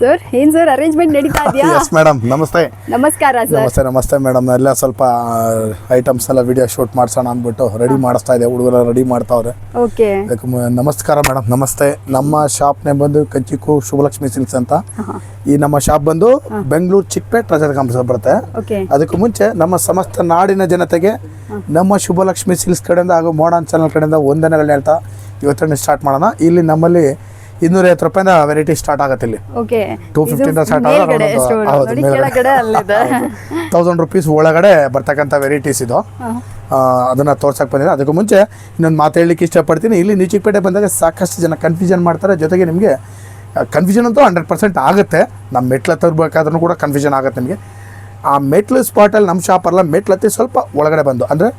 Sir ಏನ್ sir arrangement ನಡೀತಾ ಇದೆಯಾ? ಎಸ್ ಮೇಡಮ್ ನಮಸ್ತೆ. ನಮಸ್ಕಾರ ಸರ್ ನಮಸ್ತೆ ನಮಸ್ತೆ ಮೇಡಮ್ ಎಲ್ಲ ಸ್ವಲ್ಪ ಐಟಮ್ಸ್ ಎಲ್ಲ ವಿಡಿಯೋ ಶೂಟ್ ಮಾಡ್ಸೋಣ ಅಂದ್ಬಿಟ್ಟು ರೆಡಿ ಮಾಡಿಸ್ತಾ ಇದೆ ಹುಡುಗರ ರೆಡಿ ಮಾಡ್ತಾವ್ರೆ. ಓಕೆ ನಮಸ್ಕಾರ ಮೇಡಮ್ ನಮಸ್ತೆ. ನಮ್ಮ ಶಾಪ್ ನೇ ಬಂದು ಕಚ್ಚಿಕು ಶುಭಲಕ್ಷ್ಮಿ ಸಿಲ್ಕ್ಸ್ ಅಂತ. ಈ ನಮ್ಮ ಶಾಪ್ ಬಂದು ಬೆಂಗಳೂರು ಚಿಕ್ಕಪೇಟ್ ರಜದ ಕಾಂಪ್ಲೆಕ್ಸ್ ಬರುತ್ತೆ. ಅದಕ್ಕೆ ಅದಕ್ಕೂ ಮುಂಚೆ ನಮ್ಮ ಸಮಸ್ತ ನಾಡಿನ ಜನತೆಗೆ ನಮ್ಮ ಶುಭಲಕ್ಷ್ಮಿ ಸಿಲ್ಕ್ಸ್ ಕಡೆಯಿಂದ ಹಾಗೂ ಮೋಡನ್ ಚಾನಲ್ ಕಡೆಯಿಂದ ವಂದನೆಗಳನ್ನ ಹೇಳ್ತಾ ಇವತ್ತನ್ನು ಸ್ಟಾರ್ಟ್ ಮಾಡೋಣ. ಇಲ್ಲಿ ನಮ್ಮಲ್ಲಿ ಇನ್ನೂರೈವತ್ತು ರೂಪಾಯಿಂದ ವೆರೈಟಿ ಸ್ಟಾರ್ಟ್ ಆಗುತ್ತೆ ಇಲ್ಲಿ. ಓಕೆ ಟೂ ಫಿಫ್ಟಿಂದ ಸ್ಟಾರ್ಟ್ ತೌಸಂಡ್ ರುಪೀಸ್ ಒಳಗಡೆ ಬರ್ತಕ್ಕಂಥ ವೆರೈಟೀಸ್ ಇದು. ಅದನ್ನ ತೋರ್ಸಕ್ಕೆ ಬಂದಿದೆ. ಅದಕ್ಕೂ ಮುಂಚೆ ಇನ್ನೊಂದು ಮಾತು ಹೇಳಲಿಕ್ಕೆ ಇಷ್ಟಪಡ್ತೀನಿ. ಇಲ್ಲಿ ನೀಚಿಕಪೇಟೆ ಬಂದಾಗ ಸಾಕಷ್ಟು ಜನ ಕನ್ಫ್ಯೂಷನ್ ಮಾಡ್ತಾರೆ. ಜೊತೆಗೆ ನಿಮಗೆ ಕನ್ಫ್ಯೂಷನ್ ಅಂತೂ ಹಂಡ್ರೆಡ್ ಪರ್ಸೆಂಟ್ ಆಗುತ್ತೆ. ನಮ್ಮ ಮೆಟ್ಲು ತರಬೇಕಾದ್ರೂ ಕೂಡ ಕನ್ಫ್ಯೂಷನ್ ಆಗುತ್ತೆ ನಿಮಗೆ. ಆ ಮೆಟ್ಲು ಸ್ಪಾಟಲ್ಲಿ ನಮ್ಮ ಶಾಪಲ್ಲ ಮೆಟ್ಲತ್ತಿ ಸ್ವಲ್ಪ ಒಳಗಡೆ ಬಂದು ಅಂದರೆ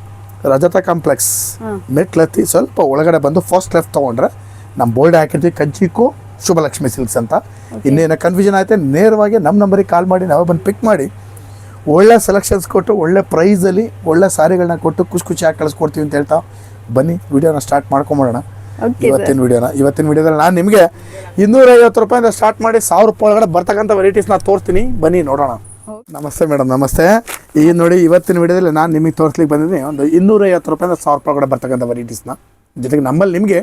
ರಜತ ಕಾಂಪ್ಲೆಕ್ಸ್ ಮೆಟ್ಲತ್ತಿ ಸ್ವಲ್ಪ ಒಳಗಡೆ ಬಂದು ಫಸ್ಟ್ ಲೆಫ್ಟ್ ತೊಗೊಂಡ್ರೆ ನಮ್ಮ ಬೋರ್ಡ್ ಹಾಕಿರ್ತೀವಿ ಕಂಚಿಕ್ಕು ಶುಭಲಕ್ಷ್ಮಿ ಸಿಲ್ಕ್ಸ್ ಅಂತ. ಇನ್ನೇನು ಕನ್ಫ್ಯೂಷನ್ ಆಯಿತು ನೇರವಾಗಿ ನಮ್ಮ ನಂಬರಿಗೆ ಕಾಲ್ ಮಾಡಿ ನಾವೇ ಬಂದು ಪಿಕ್ ಮಾಡಿ. ಒಳ್ಳೆ ಸೆಲೆಕ್ಷನ್ಸ್ ಕೊಟ್ಟು ಒಳ್ಳೆ ಪ್ರೈಸಲ್ಲಿ ಒಳ್ಳೆ ಸಾರಿಗಳನ್ನ ಕೊಟ್ಟು ಖುಷಿ ಖುಷಿಯಾಗಿ ಕಳಿಸ್ಕೊಡ್ತೀವಿ ಅಂತ ಹೇಳ್ತಾ ಬನ್ನಿ ವಿಡಿಯೋನ ಸ್ಟಾರ್ಟ್ ಮಾಡ್ಕೊಂಬಿಡೋಣ ಓಕೆ ಇವತ್ತಿನ ವಿಡಿಯೋನ ಇವತ್ತಿನ ವಿಡಿಯೋದಲ್ಲಿ ನಾನು ನಿಮಗೆ ಇನ್ನೂರೈವತ್ತು ರೂಪಾಯಿಂದ ಸ್ಟಾರ್ಟ್ ಮಾಡಿ ಸಾವಿರ ರೂಪಾಯಿ ಒಳಗಡೆ ಬರ್ತಕ್ಕಂಥ ನಾ ತೋರಿಸ್ತೀನಿ. ಬನ್ನಿ ನೋಡೋಣ. ನಮಸ್ತೆ ಮೇಡಮ್ ನಮಸ್ತೆ. ಈ ನೋಡಿ ಇವತ್ತಿನ ವಿಡಿಯೋದಲ್ಲಿ ನಾನು ನಿಮಗೆ ತೋರಿಸ್ಲಿಕ್ಕೆ ಬಂದಿದ್ದೀನಿ. ಒಂದು ಇನ್ನೂರೈವತ್ತು ರೂಪಾಯಿಂದ ಸಾವಿರ ರೂಪಾಯಿ ಒಳಗಡೆ ಬರ್ತಕ್ಕಂಥ ವೆರೈಟೀಸ್ನ ಜೊತೆಗೆ ನಮ್ಮಲ್ಲಿ ನಿಮಗೆ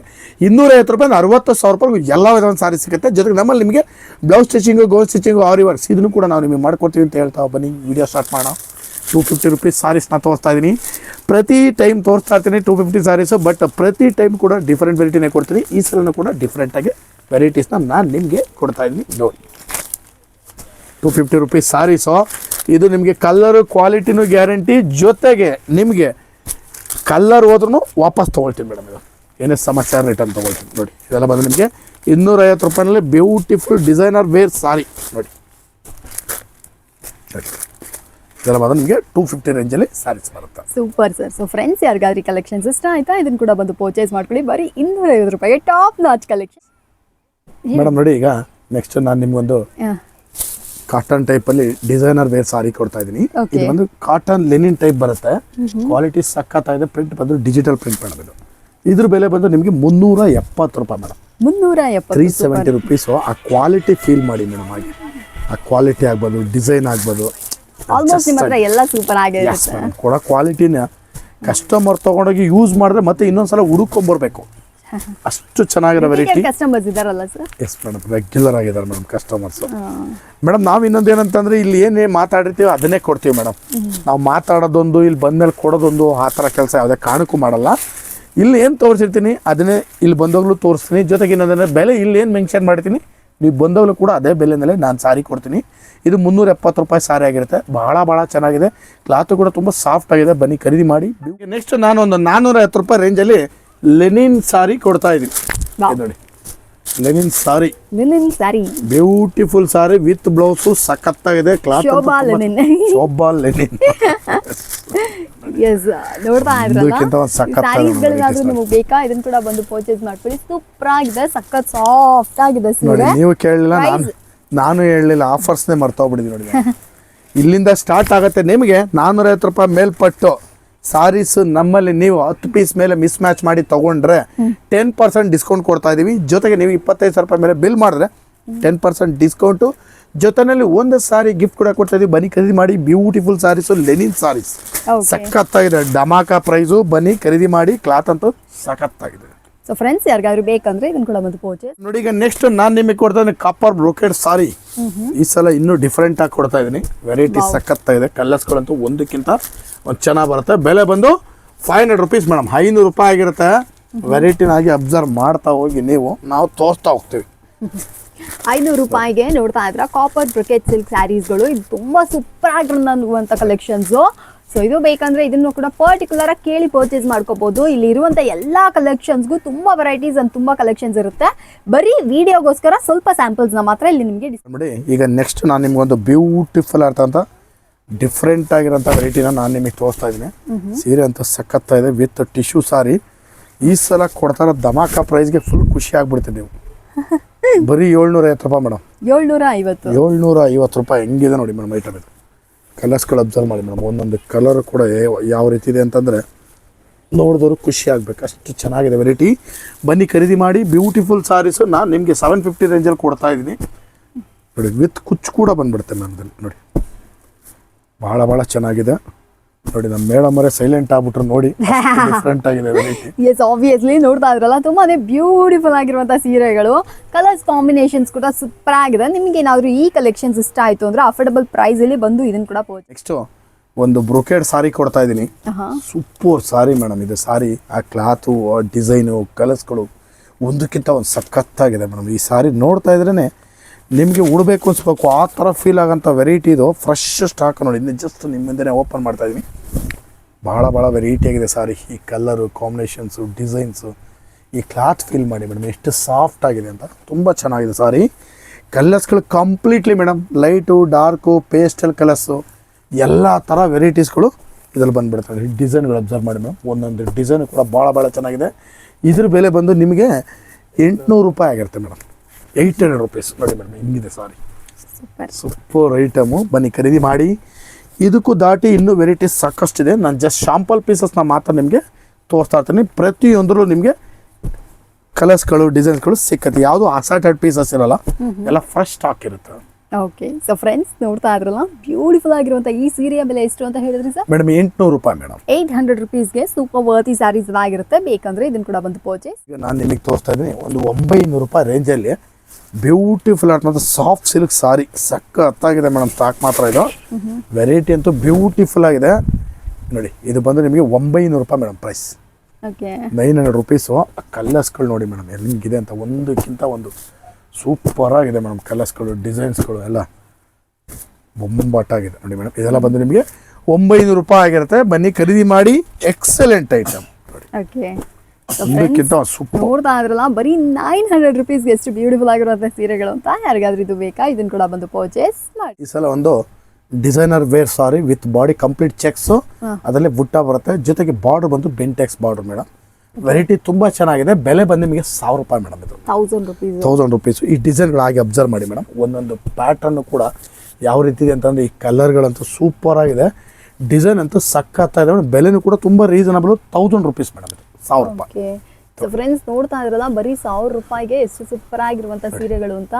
ಇನ್ನೂರೈವತ್ತು ರೂಪಾಯಿ ಅರವತ್ತು ಸಾವಿರ ರೂಪಾಯಿ ಎಲ್ಲ ವಿಧವಾದ ಸಾರಿ ಸಿಗುತ್ತೆ. ಜೊತೆಗೆ ನಮ್ಮಲ್ಲಿ ನಿಮಗೆ ಬ್ಲೌಸ್ ಸ್ಟಿಚಿಂಗು ಗೋಲ್ ಸ್ಟಿಚಿಂಗು ಆರಿ ವರ್ಕ್ಸ್ ಇದನ್ನು ಕೂಡ ನಾವು ನಿಮಗೆ ಮಾಡ್ಕೊಡ್ತೀವಿ ಅಂತ ಹೇಳ್ತಾ ಬನ್ನಿ. ವಿಡಿಯೋ ಸ್ಟಾರ್ಟ್ ಮಾಡೋಣ. ಟೂ ಫಿಫ್ಟಿ ರುಪೀಸ್ ಸಾರೀಸ್ನ ತೋರಿಸ್ತಾ ಇದ್ದೀನಿ ಪ್ರತಿ ಟೈಮ್ ತೋರಿಸ್ತಾ ಇರ್ತೀನಿ ಟೂ ಫಿಫ್ಟಿ ಸಾರೀಸು ಬಟ್ ಪ್ರತಿ ಟೈಮ್ ಕೂಡ ಡಿಫ್ರೆಂಟ್ ವೆರೈಟಿನೇ ಕೊಡ್ತೀನಿ. ಈ ಸಲನೂ ಕೂಡ ಡಿಫ್ರೆಂಟಾಗಿ ವೆರೈಟೀಸ್ನ ನಾನು ನಿಮಗೆ ಕೊಡ್ತಾ ಇದ್ದೀನಿ ನೋಡಿ. ಟೂ ಫಿಫ್ಟಿ ರುಪೀಸ್ ಸಾರೀಸು ಇದು ನಿಮಗೆ ಕಲ್ಲರು ಕ್ವಾಲಿಟಿನೂ ಗ್ಯಾರಂಟಿ ಜೊತೆಗೆ ನಿಮಗೆ ಕಲ್ಲರ್ ಹೋದ್ರೂ ವಾಪಸ್ ತೊಗೊಳ್ತೀನಿ ಮೇಡಮ್ ಇದು. ಏನೇ ಸಮಸ್ಯೆ ರಿಟರ್ನ್ ತೊಗೊಳ್ತೀನಿ. ನೋಡಿ ಇದೆಲ್ಲ ಬಂದು ನಿಮಗೆ ಇನ್ನೂರೈವತ್ತು ರೂಪಾಯಿನಲ್ಲಿ ಬ್ಯೂಟಿಫುಲ್ ಡಿಸೈನರ್ ವೇರ್ ಸಾರಿ ನೋಡಿ. ಇದೆಲ್ಲ ಬಂದು ನಿಮಗೆ ಟೂ ಫಿಫ್ಟಿ ರೇಂಜಲ್ಲಿ ಸಾರೀಸ್ ಬರುತ್ತೆ. ಸೂಪರ್ ಸರ್ ಸೊ ಫ್ರೆಂಡ್ಸ್ ಯಾರಿಗಾದ್ರೂ ಕಲೆಕ್ಷನ್ಸ್ ಇಷ್ಟ ಆಯ್ತಾ? ಇದನ್ನ ಕೂಡ ಬಂದು ಪರ್ಚೇಸ್ ಮಾಡ್ಕೊಳ್ಳಿ. ಬರೀ ಇನ್ನೂರೈವತ್ತು ರೂಪಾಯಿಗೆ ಟಾಪ್ ನಾಚ್ ಕಲೆಕ್ಷನ್ ಮೇಡಮ್ ನೋಡಿ ಈಗ ನೆಕ್ಸ್ಟ್ ನಾನು ನಿಮ್ಗೊಂದು ಕಾಟನ್ ಟೈಪ್ ಅಲ್ಲಿ ಡಿಸೈನರ್ ವೇರ್ ಸಾರಿ ಕೊಡ್ತಾ ಇದೀನಿ. ಇದು ಬಂದು ಕಾಟನ್ ಲೆನಿನ್ ಟೈಪ್ ಬರುತ್ತೆ. ಕ್ವಾಲಿಟಿ ಸಖತ್ತಾಗಿದೆ ಪ್ರಿಂಟ್ ಬಂದು ಡಿಜಿಟಲ್ ಪ್ರಿಂಟ್ ಮೇಡಮ್ ಇದು ಇದ್ರ ಬೆಲೆ ಬಂದು ನಿಮಗೆ ಮುನ್ನೂರ ಎಪ್ಪತ್ತು ರೂಪಾಯಿ ಮೇಡಮ್. ಮುನ್ನೂರ ತ್ರೀ ಸೆವೆಂಟಿ ರುಪೀಸು ಆ ಕ್ವಾಲಿಟಿ ಫೀಲ್ ಮಾಡಿ ಮೇಡಮ್ ಆಗಿ ಆ ಕ್ವಾಲಿಟಿ ಆಗ್ಬೋದು ಡಿಸೈನ್ ಆಗ್ಬೋದು. ಎಲ್ಲ ಸೂಪರ್ ಕೊಡೋ ಕ್ವಾಲಿಟಿನ ಕಸ್ಟಮರ್ ತಗೊಂಡೋಗಿ ಯೂಸ್ ಮಾಡಿದ್ರೆ ಮತ್ತೆ ಇನ್ನೊಂದ್ಸಲ ಹುಡುಕೊಂಬರ್ಬೇಕು ಅಷ್ಟು ಚೆನ್ನಾಗಿರೋ ವೆರೈಟಿ ಕಸ್ಟಮರ್ಸ್ ಇದಾರಲ್ಲ ಸರ್ ಎಸ್ ಮೇಡಮ್ ರೆಗ್ಯುಲರ್ ಆಗಿದ್ದಾರೆ ಮೇಡಮ್ ಕಸ್ಟಮರ್ಸ್ ಮೇಡಮ್ ನಾವು ಇನ್ನೊಂದು ಏನಂತಂದ್ರೆ ಇಲ್ಲಿ ಏನೇ ಮಾತಾಡಿರ್ತೀವಿ ಅದನ್ನೇ ಕೊಡ್ತೀವಿ ಮೇಡಮ್ ನಾವು ಮಾತಾಡೋದೊಂದು ಇಲ್ಲಿ ಬಂದ್ಮೇಲೆ ಕೊಡೋದೊಂದು ಆ ಥರ ಕೆಲಸ ಯಾವುದೇ ಕಾರಣಕ್ಕೂ ಮಾಡಲ್ಲ. ಇಲ್ಲಿ ಏನು ತೋರಿಸಿರ್ತೀನಿ ಅದನ್ನೇ ಇಲ್ಲಿ ಬಂದಾಗಲೂ ತೋರಿಸ್ತೀನಿ. ಜೊತೆಗೆ ಇನ್ನೊಂದ್ರೆ ಬೆಲೆ ಇಲ್ಲಿ ಏನು ಮೆನ್ಷನ್ ಮಾಡ್ತೀನಿ ನೀವು ಬಂದೋಗ್ಲು ಕೂಡ ಅದೇ ಬೆಲೆನಲ್ಲೇ ನಾನು ಸಾರಿ ಕೊಡ್ತೀನಿ. ಇದು ಮುನ್ನೂರ ಎಪ್ಪತ್ತು ರೂಪಾಯಿ ಸಾರಿ ಆಗಿರುತ್ತೆ. ಬಹಳ ಭಾಳ ಚೆನ್ನಾಗಿದೆ. ಕ್ಲಾತು ಕೂಡ ತುಂಬ ಸಾಫ್ಟ್ ಆಗಿದೆ. ಬನ್ನಿ ಖರೀದಿ ಮಾಡಿ. ನೆಕ್ಸ್ಟ್ ನಾನು ಒಂದು ನಾನ್ನೂರ ಐವತ್ತು ರೂಪಾಯಿ ರೇಂಜಲ್ಲಿ ಲೆನಿನ್ ಸಾರಿ ಕೊಡ್ತಾ ಇದೀವಿ ನೋಡಿ. Linen sari. Linen sari. Beautiful sari with blouse ಸಖತ್ತಾಗಿದೆ cloth Shobha linen. Shobha linen. Yes ನೋಡ್ತಾ ಇದಕ್ಕಿಂತ ಒಂದು ಸಖತ್ ನಿಮಗೆ ಬೇಕಾ? ಇದನ್ನ ಕೂಡ ಬಂದು ಪರ್ಚೇಸ್ ಮಾಡ್ಕೊಳ್ಳಿ. ಸೂಪರ್ ಆಗಿದೆ ಸಖತ್ ಸಾಫ್ಟ್ ಆಗಿದೆ ನೋಡಿ ಸೀರೆ ನೀವು ಕೇಳಲಿಲ್ಲ ನಾನು? ನಾನು ಹೇಳಲಿಲ್ಲ ಆಫರ್ಸ್ನೇ ಮರ್ತೋಗ್ಬಿಡಿದ್ವಿ ನೋಡಿ. ಇಲ್ಲಿಂದ ಸ್ಟಾರ್ಟ್ ಆಗುತ್ತೆ ನಿಮಗೆ ನಾನ್ನೂರೈವತ್ತು ರೂಪಾಯಿ ಮೇಲ್ಪಟ್ಟು. ಸಾರೀಸ್ ನಮ್ಮಲ್ಲಿ ನೀವು ಹತ್ತು ಪೀಸ್ ಮೇಲೆ ಮಿಸ್ ಮ್ಯಾಚ್ ಮಾಡಿ ತಗೊಂಡ್ರೆ ಟೆನ್ ಪರ್ಸೆಂಟ್ ಡಿಸ್ಕೌಂಟ್ ಕೊಡ್ತಾ ಇದೀವಿ. ಜೊತೆಗೆ ನೀವು ಇಪ್ಪತ್ತೈದು ಸಾವಿರ ರೂಪಾಯಿ ಮೇಲೆ ಬಿಲ್ ಮಾಡಿದ್ರೆ ಟೆನ್ ಪರ್ಸೆಂಟ್ ಡಿಸ್ಕೌಂಟು ಜೊತೆನಲ್ಲಿ ಒಂದು ಸಾರಿ ಗಿಫ್ಟ್ ಕೂಡ ಕೊಡ್ತಾ ಇದೀವಿ. ಬನ್ನಿ ಖರೀದಿ ಮಾಡಿ. Beautiful saris linen saris. ಸಖತ್ತಾಗಿದೆ. ಡಮಾಕಾ ಪ್ರೈಸು ಬನ್ನಿ ಖರೀದಿ ಮಾಡಿ. ಕ್ಲಾತ್ ಅಂತೂ ಸಖತ್ತಾಗಿದೆ. ಸೊ ಫ್ರೆಂಡ್ಸ್ ಯಾರಿಗಾದ್ರೂ ಬೇಕಂದ್ರೆ ಇದನ್ನ ಕೂಡ ಒಂದು ಪೋಚೆ ನೋಡಿ ಈಗ ನೆಕ್ಸ್ಟ್ ನಾನು ನಿಮಗೆ ಕೊಡ್ತಾ ಇದ್ದೀನಿ ಕಾಪರ್ ಬ್ರೋಕೆಡ್ ಸಾರಿ ಈ ಸಲ ಇನ್ನೂ ಡಿಫ್ರೆಂಟ್ ಆಗಿ ಕೊಡ್ತಾ ಇದ್ದೀನಿ ವೆರೈಟಿ ಸಖತ್ತಾಗಿದೆ ಕಲರ್ಸ್ಗಳಂತೂ ಒಂದಕ್ಕಿಂತ ಒಂದು ಚೆನ್ನಾಗಿ ಬರುತ್ತೆ. ಬೆಲೆ ಬಂದು ಫೈವ್ ಹಂಡ್ರೆಡ್ ರುಪೀಸ್ ಮೇಡಮ್ ಐನೂರು ರೂಪಾಯಿ ಆಗಿರುತ್ತೆ. ವೆರೈಟಿನಾಗಿ ಅಬ್ಸರ್ವ್ ಮಾಡ್ತಾ ಹೋಗಿ ನೀವು. ನಾವು ತೋರಿಸ್ತಾ ಹೋಗ್ತೀವಿ. ಐನೂರು ರೂಪಾಯಿಗೆ ನೋಡ್ತಾ ಇದ್ರ ಕಾಪರ್ ಬ್ರೊಕೆಟ್ ಸಿಲ್ಕ್ ಸ್ಯಾರೀಸ್ಗಳು ಇದು ತುಂಬಾ ಸೂಪರ್ ಆಗಿರೋ ರನ್ ಆಗುವಂತ ಕಲೆಕ್ಷನ್ಸು ಸೊ ಇದು ಬೇಕಂದ್ರೆ ಇದನ್ನು ಕೂಡ ಪರ್ಟಿಕ್ಯುಲರ್ ಆಗಿ ಕೇಳಿ ಪರ್ಚೇಸ್ ಮಾಡ್ಕೋಬಹುದು ಇಲ್ಲಿ ಇರುವಂತ ಎಲ್ಲಾ ಕಲೆಕ್ಷನ್ಸ್ಗೂ ತುಂಬಾ ವೆರೈಟೀಸ್ ಅಂತ ತುಂಬಾ ಕಲೆಕ್ಷನ್ಸ್ ಇರುತ್ತೆ. ಬರೀ ವಿಡಿಯೋಗೋಸ್ಕರ ಸ್ವಲ್ಪ ಸ್ಯಾಂಪಲ್ಸ್ನ ಮಾತ್ರ ಇಲ್ಲಿ ನಿಮಗೆ ನೋಡಿ ಈಗ ನೆಕ್ಸ್ಟ್ ನಾನು ನಿಮ್ಗೊಂದು ಬ್ಯೂಟಿಫುಲ್ ಅಂತ ಡಿಫ್ರೆಂಟ್ ಆಗಿರೋಂಥ ವೆರೈಟಿನ ನಾನು ನಿಮಗೆ ತೋರಿಸ್ತಾ ಇದ್ದೀನಿ. ಸೀರೆ ಅಂತ ಸಖತ್ತಾ ಇದೆ ವಿತ್ ಟಿಶ್ಯೂ ಸಾರಿ ಈ ಸಲ ಕೊಡ್ತಾರ ಧಮಾಕ ಪ್ರೈಸ್ಗೆ ಫುಲ್ ಖುಷಿ ಆಗ್ಬಿಡ್ತೀವಿ ನೀವು. ಬರೀ ಏಳ್ನೂರ ಐವತ್ತು ರೂಪಾಯಿ ಮೇಡಮ್. ಏಳ್ನೂರ ಐವತ್ತು ಏಳ್ನೂರ ಐವತ್ತು ರೂಪಾಯಿ ಹೆಂಗಿದೆ ನೋಡಿ ಮೇಡಮ್ ಐಟಮ್ ಇದು. ಕಲರ್ಸ್ಗಳು ಅಬ್ಸರ್ವ್ ಮಾಡಿ ಮೇಡಮ್ ಒಂದೊಂದು ಕಲರ್ ಕೂಡ ಯಾವ ರೀತಿ ಇದೆ ಅಂತಂದರೆ ನೋಡಿದವರು ಖುಷಿ ಆಗಬೇಕು. ಅಷ್ಟು ಚೆನ್ನಾಗಿದೆ ವೆರೈಟಿ ಬನ್ನಿ ಖರೀದಿ ಮಾಡಿ ಬ್ಯೂಟಿಫುಲ್ ಸಾರೀಸು ನಾನು ನಿಮಗೆ ಸೆವೆನ್ ಫಿಫ್ಟಿ ರೇಂಜಲ್ಲಿ ಕೊಡ್ತಾ ಇದ್ದೀನಿ. ನೋಡಿ ವಿತ್ ಕುಚ್ಚು ಕೂಡ ಬಂದ್ಬಿಡುತ್ತೆ ನಮ್ಮದಲ್ಲಿ ನೋಡಿ. ಭಾಳ ಭಾಳ ಚೆನ್ನಾಗಿದೆ. ನೋಡಿ ನಮ್ಮ ಮೇಡಮ್ ಅವರೇ ಸೈಲೆಂಟ್ ಆಗ್ಬಿಟ್ರು ನೋಡಿ. ಡಿಫ್ರೆಂಟ್ ಆಗಿದೆ ವೆರೈಟಿ ಎಸ್ ಆಬ್ವಿಯಸ್ಲಿ ನೋಡ್ತಾ ಇದ್ರಲ್ಲ ತುಂಬಾನೇ ಬ್ಯೂಟಿಫುಲ್ ಆಗಿರುವಂತಹ ಸೀರೆಗಳು. ಕಲರ್ಸ್ ಕಾಂಬಿನೇಷನ್ಸ್ ಕೂಡ ಸೂಪರ್ ಆಗಿದೆ. ನಿಮ್ಗೆ ಏನಾದ್ರು ಈ ಕಲೆಕ್ಷನ್ಸ್ ಇಷ್ಟ ಆಯ್ತು ಅಂದ್ರೆ ಅಫೋರ್ಡಬಲ್ ಪ್ರೈಸ್ ಅಲ್ಲಿ ಬಂದು ಇದನ್ನ ಕೂಡ ನೆಕ್ಸ್ಟ್ ನೆಕ್ಸ್ಟು ಒಂದು ಬ್ರೊಕೇಡ್ ಸಾರಿ ಕೊಡ್ತಾ ಇದ್ದೀನಿ. ಸೂಪರ್ ಸಾರಿ ಮೇಡಮ್ ಇದು ಸಾರಿ ಆ ಕ್ಲಾತು ಆ ಡಿಸೈನು ಕಲರ್ಸ್ಗಳು ಒಂದಕ್ಕಿಂತ ಒಂದು ಸಖತ್ತಾಗಿದೆ ಮೇಡಮ್ ಈ ಸಾರಿ ನೋಡ್ತಾ ಇದ್ರೇ ನಿಮಗೆ ಉಡಬೇಕು ಅನ್ಸ್ಬೇಕು. ಆ ಥರ ಫೀಲ್ ಆಗೋಂಥ ವೆರೈಟಿ ಇದು. ಫ್ರೆಶ್ ಸ್ಟಾಕ್ ನೋಡಿ, ಇನ್ನು ಜಸ್ಟ್ ನಿಮ್ಮಿಂದನೇ ಓಪನ್ ಮಾಡ್ತಾ ಇದ್ದೀನಿ ಭಾಳ ಭಾಳ ವೆರೈಟಿ ಆಗಿದೆ ಸಾರಿ ಈ ಕಲರು ಕಾಂಬಿನೇಷನ್ಸು ಡಿಸೈನ್ಸು ಈ ಕ್ಲಾತ್ ಫೀಲ್ ಮಾಡಿ ಮೇಡಮ್ ಎಷ್ಟು ಸಾಫ್ಟ್ ಆಗಿದೆ ಅಂತ. ತುಂಬ ಚೆನ್ನಾಗಿದೆ sari ಕಲರ್ಸ್ಗಳು completely madam light dark pastel colours ಎಲ್ಲ ಥರ ವೆರೈಟೀಸ್ಗಳು ಇದ್ರಲ್ಲಿ ಬಂದುಬಿಡ್ತವೆ ಡಿಸೈನ್ಗಳು ಅಬ್ಸರ್ವ್ ಮಾಡಿ ಮೇಡಮ್ ಒಂದೊಂದು ಡಿಸೈನ್ ಕೂಡ ಭಾಳ ಭಾಳ ಚೆನ್ನಾಗಿದೆ. ಇದ್ರ ಬೆಲೆ ಬಂದು ನಿಮಗೆ ಎಂಟುನೂರು ರೂಪಾಯಿ ಆಗಿರುತ್ತೆ ಮೇಡಮ್ ಏಯ್ಟ್ ಹಂಡ್ರೆಡ್ ರುಪೀಸ್ ನೋಡಿ ಮೇಡಮ್ ಹಿಂಗಿದೆ ಸಾರಿ. ಸೂಪರ್ ಐಟಮು ಬನ್ನಿ ಖರೀದಿ ಮಾಡಿ. ಇದಕ್ಕೂ ದಾಟಿ ಇನ್ನೂ ವೆರೈಟೀಸ್ ಸಾಕಷ್ಟಿದೆ. ನಾನು ಜಸ್ಟ್ ಶಾಂಪಲ್ ಪೀಸಸ್ನ ಮಾತ್ರ ನಿಮಗೆ ತೋರಿಸ್ತಾ ಇರ್ತೀನಿ. ಪ್ರತಿಯೊಂದರೂ ನಿಮಗೆ ಕಲರ್ಸ್ಗಳು ಡಿಸೈನ್ಸ್ಗಳು ಸಿಕ್ಕತ್ತೆ. ಯಾವುದು ಅಸಾಟೆಡ್ ಪೀಸಸ್ ಇರಲ್ಲ ಎಲ್ಲ ಫ್ರೆಶ್ ಸ್ಟಾಕ್ ಇರುತ್ತೆ. ಓಕೆ ಸೊ ಫ್ರೆಂಡ್ಸ್ ನೋಡ್ತಾ ಇದ್ರಲ್ಲ ಬ್ಯೂಟಿಫುಲ್ ಆಗಿರುವಂತ ಈ ಸೀರೆಯ ಬೆಲೆ ಎಷ್ಟು ಅಂತ ಹೇಳಿದ್ರಿ ಸರ್ ಮೇಡಮ್ ಎಂಟುನೂರು ರೂಪಾಯಿ ಮೇಡಮ್. ಏಯ್ಟ್ ಹಂಡ್ರೆಡ್ ರುಪೀಸ್ಗೆ ಸೂಪರ್ ವರ್ತಿ ಸ್ಯಾರೀಸ್ ಆಗಿರುತ್ತೆ ಬೇಕಂದ್ರೆ ಇದನ್ನ ಕೂಡ ಬಂದು ಪರ್ಚೇಸ್ ನಾನು ನಿಮಗೆ ತೋರಿಸ್ತಾ ಇದ್ದೀನಿ ಒಂದು ಒಂಬೈನೂರು ರೂಪಾಯಿ ರೇಂಜಲ್ಲಿ ಬ್ಯೂಟಿಫುಲ್ ಮತ್ತು ಸಾಫ್ಟ್ ಸಿಲ್ಕ್ ಸಾರಿ ಸಖತ್ತಾಗಿದೆ ಮೇಡಮ್ ಸ್ಟಾಕ್ ಮಾತ್ರ ಇದು. ವೆರೈಟಿ ಅಂತೂ ಬ್ಯೂಟಿಫುಲ್ ಆಗಿದೆ. ನೋಡಿ ಇದು ಬಂದು ನಿಮಗೆ ಒಂಬೈನೂರು ರೂಪಾಯಿ madam price okay nine hundred rupees ಕಲರ್ಸ್ಗಳು ನೋಡಿ ಮೇಡಮ್ ಹೆಂಗಿದೆ ಅಂತ ಒಂದಕ್ಕಿಂತ ಒಂದು ಸೂಪರ್ ಆಗಿದೆ ಮೇಡಮ್ ಕಲರ್ಸ್ಗಳು ಡಿಸೈನ್ಸ್ಗಳು ಎಲ್ಲ. ಬೊಂಬಾಟಾಗಿದೆ ನೋಡಿ ಮೇಡಮ್ ಇದೆಲ್ಲ ಬಂದು ನಿಮಗೆ ಒಂಬೈನೂರು ರೂಪಾಯಿ ಆಗಿರುತ್ತೆ. ಬನ್ನಿ ಖರೀದಿ ಮಾಡಿ. ಎಕ್ಸಲೆಂಟ್ ಐಟಮ್ ನೋಡಿ. ಓಕೆ ಒಂದಕ್ಕಿಂತ ಸೂಪರ್ ನೋಡ್ತಾ ಇದ್ರಲ್ಲ ಬರೀ ನೈನ್ ಹಂಡ್ರೆಡ್ ರುಪೀಸ್ಗೆ ಎಷ್ಟು ಬ್ಯೂಟಿಫುಲ್ ಆಗಿರುವಂತ ಸೀರೆಗಳು ಅಂತ ಯಾರಿಗಾದ್ರೂ ಇದು ಬೇಕಾ? ಇದನ್ನ ಕೂಡ ಬಂದು ಪರ್ಚೇಸ್ ಮಾಡಿ. ಈ ಸಲ ಒಂದು designer wear sari with body complete checks ಅದರಲ್ಲಿ ಬುಟ್ಟ ಬರುತ್ತೆ. ಜೊತೆಗೆ ಬಾರ್ಡರ್ ಬಂದು ಬೆಂಟೆಕ್ಸ್ ಬಾರ್ಡರ್ ಮೇಡಮ್ ವೆರೈಟಿ ತುಂಬಾ ಚೆನ್ನಾಗಿದೆ. ಬೆಲೆ ಬಂದು ನಿಮಗೆ ಸಾವಿರ ರೂಪಾಯಿ ಮೇಡಮ್ ಇದು. ತೌಸಂಡ್ ರುಪೀಸ್ ತೌಸಂಡ್ ರುಪೀಸ್ ಈ ಡಿಸೈನ್ಗಳು ಹಾಗೆ ಅಬ್ಸರ್ವ್ ಮಾಡಿ ಮೇಡಮ್ ಒಂದೊಂದು ಪ್ಯಾಟರ್ನ್ ಕೂಡ ಯಾವ ರೀತಿ ಇದೆ ಅಂತಂದ್ರೆ ಈ ಕಲರ್ಗಳಂತೂ ಸೂಪರ್ ಆಗಿದೆ. ಡಿಸೈನ್ ಅಂತೂ ಸಕ್ಕತ್ತಾಗಿದೆ ಮೇಡಮ್ ಬೆಲೆನೂ ಕೂಡ ತುಂಬ ರೀಸನಬಲ್ ತೌಸಂಡ್ ರುಪೀಸ್ ಮೇಡಮ್ ಇದು. ಸಾವಿರ ರೂಪಾಯಿ. ಫ್ರೆಂಡ್ಸ್ ನೋಡ್ತಾ ಇದ್ರಲ್ಲ ಬರೀ ಸಾವಿರ ರೂಪಾಯಿಗೆ ಎಷ್ಟು ಸೂಪರ್ ಆಗಿರುವಂತ ಸೀರೆಗಳು ಅಂತ.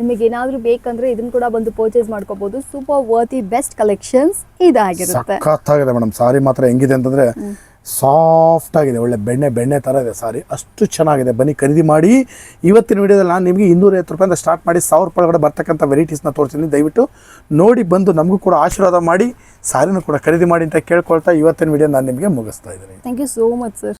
ನಿಮಗೆ ಏನಾದ್ರೂ ಬೇಕಂದ್ರೆ ಇದನ್ನ ಕೂಡ ಬಂದು ಪರ್ಚೇಸ್ ಮಾಡ್ಕೋಬಹುದು ಸೂಪರ್ ವರ್ತಿ ಬೆಸ್ಟ್ ಕಲೆಕ್ಷನ್ಸ್ ಇದಾಗಿರುತ್ತೆ. ಸಖತ್ತಾಗಿದೆ ಮೇಡಮ್. ಸಾರಿ ಮಾತ್ರ ಹೆಂಗಿದೆ ಅಂತಂದ್ರೆ ಸಾಫ್ಟ್ ಆಗಿದೆ. ಒಳ್ಳೆ ಬೆಣ್ಣೆ ಬೆಣ್ಣೆ ಥರ ಇದೆ ಸಾರಿ. ಅಷ್ಟು ಚೆನ್ನಾಗಿದೆ. ಬನ್ನಿ ಖರೀದಿ ಮಾಡಿ. ಇವತ್ತಿನ ವಿಡಿಯೋದಲ್ಲಿ ನಾನು ನಿಮಗೆ ಇನ್ನೂರೈವತ್ತು ರೂಪಾಯಿಂದ ಸ್ಟಾರ್ಟ್ ಮಾಡಿ ಸಾವಿರ ರೂಪಾಯಿ ಒಳಗಡೆ ಬರ್ತಕ್ಕಂಥ ವೆರೈಟೀಸ್ನ ತೋರಿಸ್ತೀನಿ. ದಯವಿಟ್ಟು ನೋಡಿ ಬಂದು ನಮಗೂ ಕೂಡ ಆಶೀರ್ವಾದ ಮಾಡಿ ಸಾರಿನೂ ಕೂಡ ಖರೀದಿ ಮಾಡಿ ಅಂತ ಕೇಳ್ಕೊಳ್ತಾ ಇವತ್ತಿನ ವಿಡಿಯೋ ನಾನು ನಿಮಗೆ ಮುಗಿಸ್ತಾ ಇದ್ದೀನಿ. Thank you so much sir